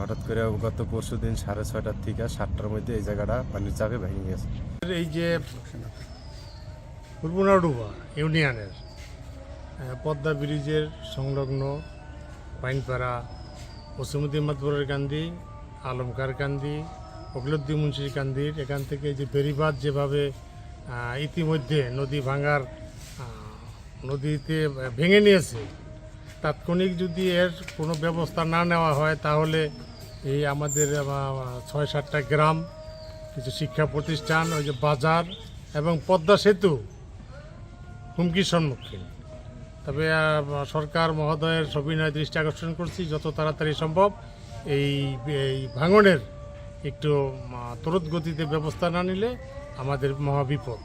হঠাৎ করে গত পরশু দিন সাড়ে ছয়টার থেকে সাতটার মধ্যে এই জায়গাটা পানির চাপে ভেঙে গেছে। এই যে পূর্বনাডুবা ইউনিয়নের পদ্মা ব্রিজের সংলগ্ন পাইনপাড়া ওসিমুদ্দিন মাতবরের কান্দি, আলমকার কান্দি অগলুদ্দিন মুন্সির কান্দির, এখান থেকে যে বেরিবাদ যেভাবে ইতিমধ্যে নদী ভাঙার নদীতে ভেঙে নিয়েছে, তাৎক্ষণিক যদি এর কোনো ব্যবস্থা না নেওয়া হয় তাহলে এই আমাদের ছয় সাতটা গ্রাম কিছু শিক্ষা প্রতিষ্ঠান ওই যে বাজার এবং পদ্মা সেতু হুমকির সম্মুখীন। তবে সরকার মহোদয়ের সবিনয় দৃষ্টি আকর্ষণ করছি যত তাড়াতাড়ি সম্ভব এই এই ভাঙনের একটু আহ, গতিতে ব্যবস্থা না নিলে আমাদের মহাবিপদ।